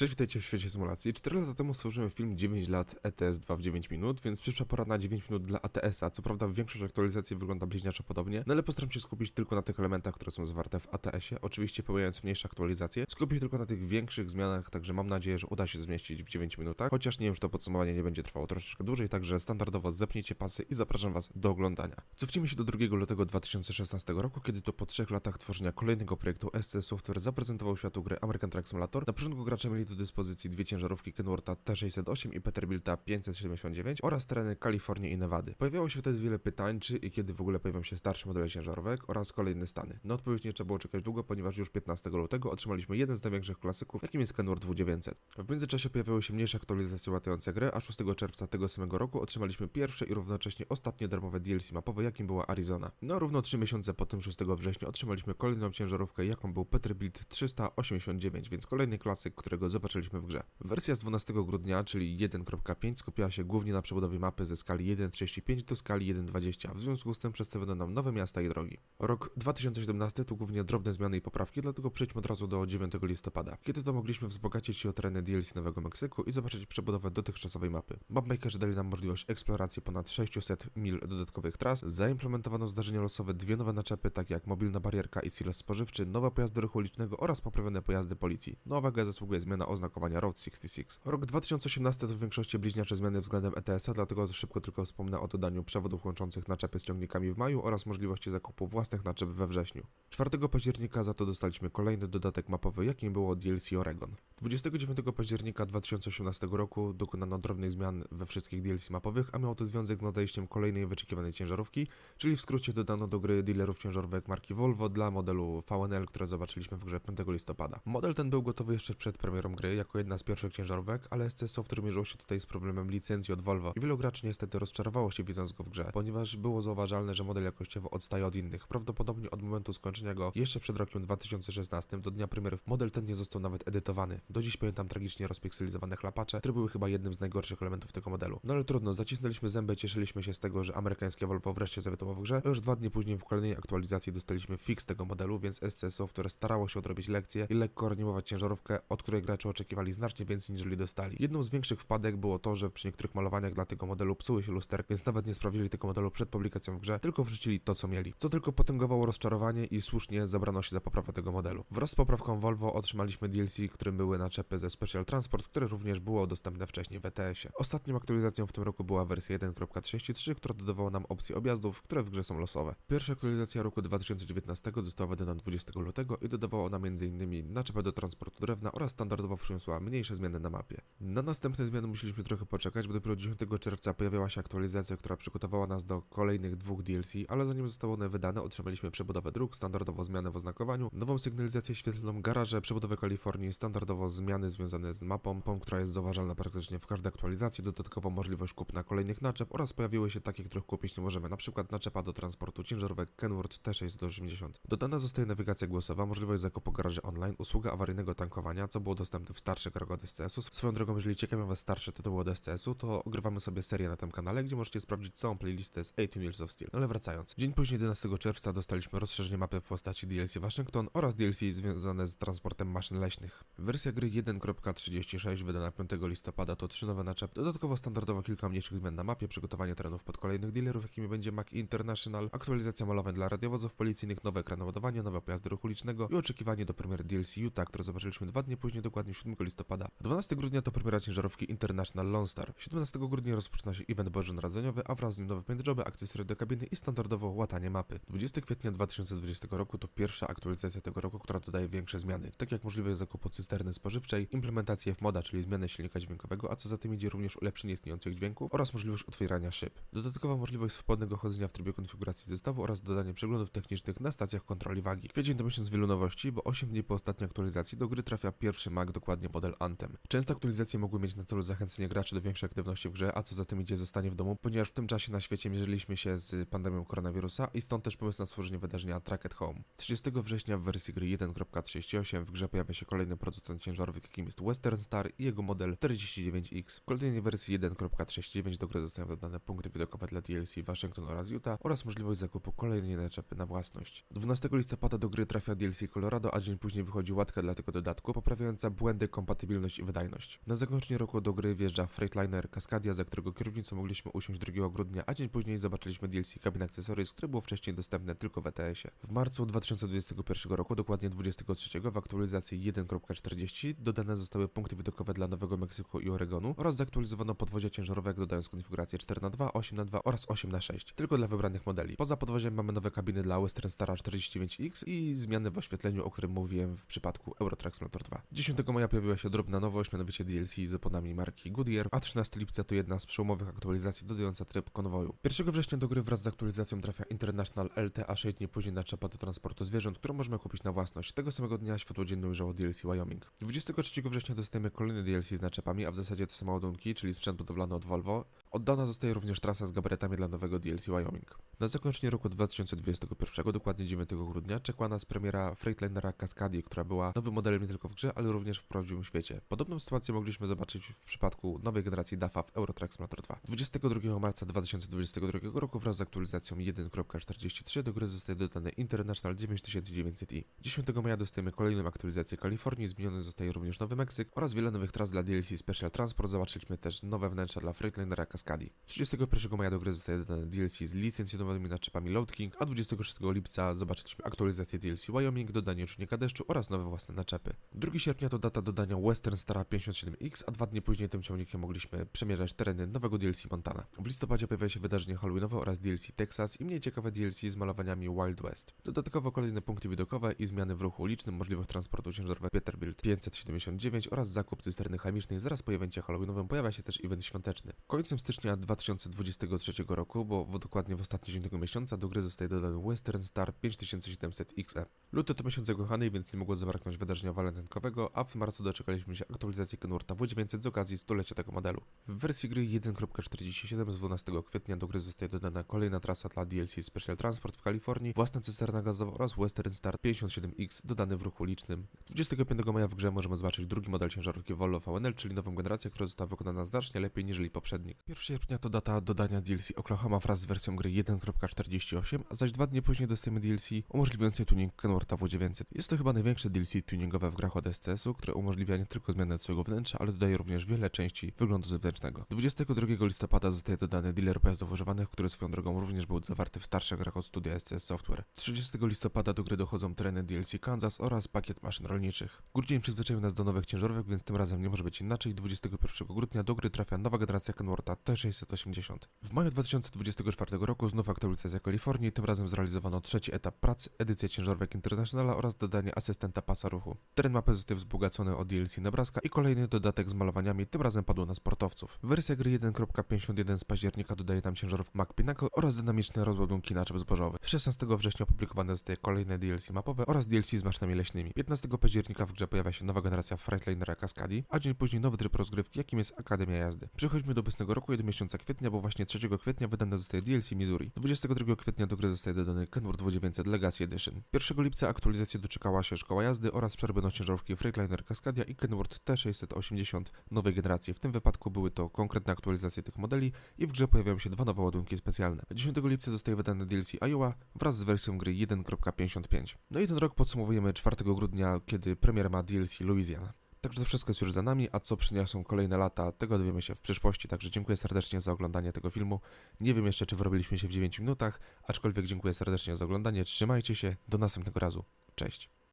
Cześć, witajcie w świecie symulacji. 4 lata temu stworzyłem film 9 lat ETS 2 w 9 minut, więc przyszła pora na 9 minut dla ATS-a. Co prawda większość aktualizacji wygląda bliźniaczo podobnie, no ale postaram się skupić tylko na tych elementach, które są zawarte w ATS-ie, oczywiście pomijając mniejsze aktualizacje. Skupić tylko na tych większych zmianach, także mam nadzieję, że uda się zmieścić w 9 minutach, chociaż nie wiem, czy to podsumowanie nie będzie trwało troszeczkę dłużej, także standardowo zepnijcie pasy i zapraszam was do oglądania. Cofnijmy się do 2 lutego 2016 roku, kiedy to po 3 latach tworzenia kolejnego projektu SC Software zaprezentował światu grę American Truck Simulator. Na początku gracze mieli do dyspozycji dwie ciężarówki Kenwortha T608 i Peterbilta 579 oraz tereny Kalifornii i Nevady. Pojawiało się wtedy wiele pytań, czy i kiedy w ogóle pojawią się starsze modele ciężarówek oraz kolejne stany. Na odpowiedź nie trzeba było czekać długo, ponieważ już 15 lutego otrzymaliśmy jeden z największych klasyków, jakim jest Kenworth 2900. W międzyczasie pojawiały się mniejsze aktualizacje łatające grę, a 6 czerwca tego samego roku otrzymaliśmy pierwsze i równocześnie ostatnie darmowe DLC mapowe, jakim była Arizona. No równo 3 miesiące po tym 6 września otrzymaliśmy kolejną ciężarówkę, jaką był Peterbilt 389, więc kolejny klasyk, którego w grze. Wersja z 12 grudnia, czyli 1.5 skupiała się głównie na przebudowie mapy ze skali 1.35 do skali 1.20, w związku z tym przedstawiono nam nowe miasta i drogi. Rok 2017 to głównie drobne zmiany i poprawki, dlatego przejdźmy od razu do 9 listopada, kiedy to mogliśmy wzbogacić się o tereny DLC Nowego Meksyku i zobaczyć przebudowę dotychczasowej mapy. Mapmakerzy dali nam możliwość eksploracji ponad 600 mil dodatkowych tras, zaimplementowano zdarzenia losowe, dwie nowe naczepy, takie jak mobilna barierka i silos spożywczy, nowe pojazdy ruchu ulicznego oraz poprawione pojazdy policji. No uwagę zasługuje zmiana oznakowania Road 66. Rok 2018 to w większości bliźniacze zmiany względem ETS-a, dlatego szybko tylko wspomnę o dodaniu przewodów łączących naczepy z ciągnikami w maju oraz możliwości zakupu własnych naczep we wrześniu. 4 października za to dostaliśmy kolejny dodatek mapowy, jakim było DLC Oregon. 29 października 2018 roku dokonano drobnych zmian we wszystkich DLC mapowych, a miało to związek z nadejściem kolejnej wyczekiwanej ciężarówki, czyli w skrócie dodano do gry dealerów ciężarówek marki Volvo dla modelu VNL, które zobaczyliśmy w grze 5 listopada. Model ten był gotowy jeszcze przed premierą gry, jako jedna z pierwszych ciężarówek, ale SC Software mierzył się tutaj z problemem licencji od Volvo i wielu graczy niestety rozczarowało się widząc go w grze, ponieważ było zauważalne, że model jakościowo odstaje od innych, prawdopodobnie od momentu skończenia go jeszcze przed rokiem 2016 do dnia premiery model ten nie został nawet edytowany. Do dziś pamiętam tragicznie rozpikselizowane chlapacze, które były chyba jednym z najgorszych elementów tego modelu. No ale trudno, zacisnęliśmy zęby, cieszyliśmy się z tego, że amerykańskie Volvo wreszcie zawiatowało w grze, a już dwa dni później w kolejnej aktualizacji dostaliśmy fix tego modelu, więc SC Software starało się odrobić lekcję i lekko reanimować ciężarówkę, od której gracze oczekiwali znacznie więcej niż dostali. Jedną z większych wpadek było to, że przy niektórych malowaniach dla tego modelu psuły się lusterki, więc nawet nie sprawdzili tego modelu przed publikacją w grze, tylko wrzucili to, co mieli. Co tylko potęgowało rozczarowanie i słusznie zabrano się za poprawę tego modelu. Wraz z poprawką Volvo otrzymaliśmy DLC, którym były naczepy ze Special Transport, które również było dostępne wcześniej w ETS-ie. Ostatnią aktualizacją w tym roku była wersja 1.33, która dodawała nam opcje objazdów, które w grze są losowe. Pierwsza aktualizacja roku 2019 została wydana 20 lutego i dodawała ona m.in. naczepę do transportu drewna oraz przyniosła mniejsze zmiany na mapie. Na następne zmiany musieliśmy trochę poczekać, bo dopiero 10 czerwca pojawiała się aktualizacja, która przygotowała nas do kolejnych dwóch DLC, ale zanim zostały one wydane, otrzymaliśmy przebudowę dróg, standardowo zmianę w oznakowaniu, nową sygnalizację świetlną, garaże, przebudowę Kalifornii, standardowo zmiany związane z mapą, która jest zauważalna praktycznie w każdej aktualizacji, dodatkowo możliwość kupna kolejnych naczep oraz pojawiły się takie, których kupić nie możemy, przykład naczepa do transportu ciężarówek Kenworth T680. Dodana zostaje nawigacja głosowa, możliwość zakupu garaży online, usługa awaryjnego tankowania, co było dostępne w starszych grach od SCS-u. Swoją drogą, jeżeli ciekawią Was starsze tytuły od SCS-u, to ogrywamy sobie serię na tym kanale, gdzie możecie sprawdzić całą playlistę z 18 Wheels of Steel. No ale wracając. Dzień później, 11 czerwca, dostaliśmy rozszerzenie mapy w postaci DLC Waszyngton oraz DLC związane z transportem maszyn leśnych. Wersja gry 1.36 wydana 5 listopada to trzy nowe naczepy, dodatkowo standardowo kilka mniejszych zmian na mapie, przygotowanie terenów pod kolejnych dealerów, jakimi będzie Mac International, aktualizacja malowań dla radiowozów policyjnych, nowe ekrany ładowania, nowe pojazdy ruchu ulicznego i oczekiwanie do premiery DLC Utah, które zobaczyliśmy dwa dni później, dokładnie 7 listopada. 12 grudnia to premiera ciężarówki International Lone Star. 17 grudnia rozpoczyna się event Boże Narodzeniowy, a wraz z nim nowe paintjoby, akcesoria do kabiny i standardowo łatanie mapy. 20 kwietnia 2020 roku to pierwsza aktualizacja tego roku, która dodaje większe zmiany, tak jak możliwość zakupu cysterny spożywczej, implementację F-moda, czyli zmianę silnika dźwiękowego, a co za tym idzie również ulepszenie istniejących dźwięków oraz możliwość otwierania szyb. Dodatkowa możliwość swobodnego chodzenia w trybie konfiguracji zestawu oraz dodanie przeglądów technicznych na stacjach kontroli wagi. Kwiecień to miesiąc wielu nowości, bo 8 dni po ostatniej aktualizacji do gry trafia pierwszy Mac, dokładnie model Anthem. Często aktualizacje mogły mieć na celu zachęcenie graczy do większej aktywności w grze, a co za tym idzie zostanie w domu, ponieważ w tym czasie na świecie mierzyliśmy się z pandemią koronawirusa i stąd też pomysł na stworzenie wydarzenia Track at Home. 30 września w wersji gry 1.38 w grze pojawia się kolejny producent ciężarówek, jakim jest Western Star i jego model 49X. W kolejnej wersji 1.39 do gry zostają dodane punkty widokowe dla DLC Waszyngton oraz Utah oraz możliwość zakupu kolejnej naczepy na własność. 12 listopada do gry trafia DLC Colorado, a dzień później wychodzi łatka dla tego dodatku, poprawiająca błędy błędy, kompatybilność i wydajność. Na zakończenie roku do gry wjeżdża Freightliner Cascadia, za którego kierownicą mogliśmy usiąść 2 grudnia, a dzień później zobaczyliśmy DLC Cabin Accessories, które było wcześniej dostępne tylko w ETS-ie. W marcu 2021 roku, dokładnie 23, w aktualizacji 1.40 dodane zostały punkty widokowe dla Nowego Meksyku i Oregonu oraz zaktualizowano podwozia ciężarowego dodając konfigurację 4x2, 8x2 oraz 8x6, tylko dla wybranych modeli. Poza podwoziem mamy nowe kabiny dla Western Stara 49X i zmiany w oświetleniu, o którym mówiłem w przypadku Eurotrack Simulator 2. 10 maja pojawiła się drobna nowość, mianowicie DLC z oponami marki Goodyear, a 13 lipca to jedna z przełomowych aktualizacji dodająca tryb konwoju. 1 września do gry wraz z aktualizacją trafia International LT, a 6 dni później naczepa do transportu zwierząt, którą możemy kupić na własność. Tego samego dnia światło dzienne ujrzało DLC Wyoming. 23 września dostajemy kolejny DLC z naczepami, a w zasadzie to są ładunki, czyli sprzęt budowlany od Volvo. Oddana zostaje również trasa z gabaretami dla nowego DLC Wyoming. Na zakończenie roku 2021, dokładnie 9 grudnia, czekała nas premiera Freightlinera Cascadii, która była nowym modelem nie tylko w grze, ale również w prawdziwym świecie. Podobną sytuację mogliśmy zobaczyć w przypadku nowej generacji DAFA w Eurotrack Simulator 2. 22 marca 2022 roku wraz z aktualizacją 1.43 do gry zostaje dodany International 9900i. 10 maja dostajemy kolejną aktualizację Kalifornii, zmieniony zostaje również Nowy Meksyk oraz wiele nowych tras dla DLC Special Transport. Zobaczyliśmy też nowe wnętrza dla Freightlinera Cascadii. 31 maja do gry zostaje dodane DLC z licencjonowanymi naczepami Load King, a 26 lipca zobaczyliśmy aktualizację DLC Wyoming, dodanie czujnika deszczu oraz nowe własne naczepy. 2 sierpnia to data dodania Western Stara 57X, a dwa dni później tym ciągnikiem mogliśmy przemierzać tereny nowego DLC Montana. W listopadzie pojawia się wydarzenie Halloweenowe oraz DLC Texas i mniej ciekawe DLC z malowaniami Wild West. Dodatkowo kolejne punkty widokowe i zmiany w ruchu ulicznym, możliwość transportu ciężarowego Peterbilt 579 oraz zakup cysterny chemicznej. Zaraz po evencie Halloweenowym pojawia się też event świąteczny. Końcem 2023 roku, bo w, dokładnie w ostatni dzień tego miesiąca, do gry zostaje dodany Western Star 5700 XE. Luty to miesiąc zakochany, więc nie mogło zabraknąć wydarzenia walentynkowego, a w marcu doczekaliśmy się aktualizacji Kenwortha W900 z okazji stulecia tego modelu. W wersji gry 1.47 z 12 kwietnia do gry zostaje dodana kolejna trasa dla DLC Special Transport w Kalifornii, własna cysterna gazowa oraz Western Star 57X dodany w ruchu licznym. 25 maja w grze możemy zobaczyć drugi model ciężarówki Volvo VNL, czyli nową generację, która została wykonana znacznie lepiej niż poprzednik. 1 sierpnia to data dodania DLC Oklahoma wraz z wersją gry 1.48, a zaś dwa dni później dostajemy DLC umożliwiające tuning Kenwortha W900. Jest to chyba największe DLC tuningowe w grach od SCS-u, które umożliwia nie tylko zmianę swojego wnętrza, ale dodaje również wiele części wyglądu zewnętrznego. 22 listopada zostaje dodany dealer pojazdów używanych, który swoją drogą również był zawarty w starszych grach od studia SCS Software. 30 listopada do gry dochodzą tereny DLC Kansas oraz pakiet maszyn rolniczych. Grudzień przyzwyczaił nas do nowych ciężarówek, więc tym razem nie może być inaczej. 21 grudnia do gry trafia nowa generacja Kenwortha T680. W maju 2024 roku znów aktualizacja Kalifornii, tym razem zrealizowano trzeci etap pracy, edycja ciężarówek Internationala oraz dodanie asystenta pasa ruchu. Teren mapy został wzbogacony o DLC Nebraska i kolejny dodatek z malowaniami, tym razem padł na sportowców. Wersja gry 1.51 z października dodaje nam ciężarówkę Mac Pinnacle oraz dynamiczne rozładunki naczep zbożowych. 16 września opublikowane zostaje kolejne DLC mapowe oraz DLC z maszynami leśnymi. 15 października w grze pojawia się nowa generacja Freightlinera Cascadii, a dzień później nowy tryb rozgrywki, jakim jest Akademia Jazdy. Przechodźmy do obecnego roku do miesiąca kwietnia, bo właśnie 3 kwietnia wydane zostaje DLC Missouri. 22 kwietnia do gry zostaje dodany Kenworth 900 Legacy Edition. 1 lipca aktualizacji doczekała się szkoła jazdy oraz przerwy na ciężarówki Freightliner Cascadia i Kenworth T680 nowej generacji. W tym wypadku były to konkretne aktualizacje tych modeli i w grze pojawiają się dwa nowe ładunki specjalne. 10 lipca zostaje wydany DLC Iowa wraz z wersją gry 1.55. No i ten rok podsumowujemy 4 grudnia, kiedy premier ma DLC Louisiana. Także to wszystko jest już za nami, a co przyniosą kolejne lata, tego dowiemy się w przyszłości, także dziękuję serdecznie za oglądanie tego filmu. Nie wiem jeszcze, czy wyrobiliśmy się w 9 minutach, aczkolwiek dziękuję serdecznie za oglądanie, trzymajcie się, do następnego razu, cześć.